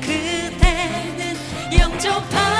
그대는 영접하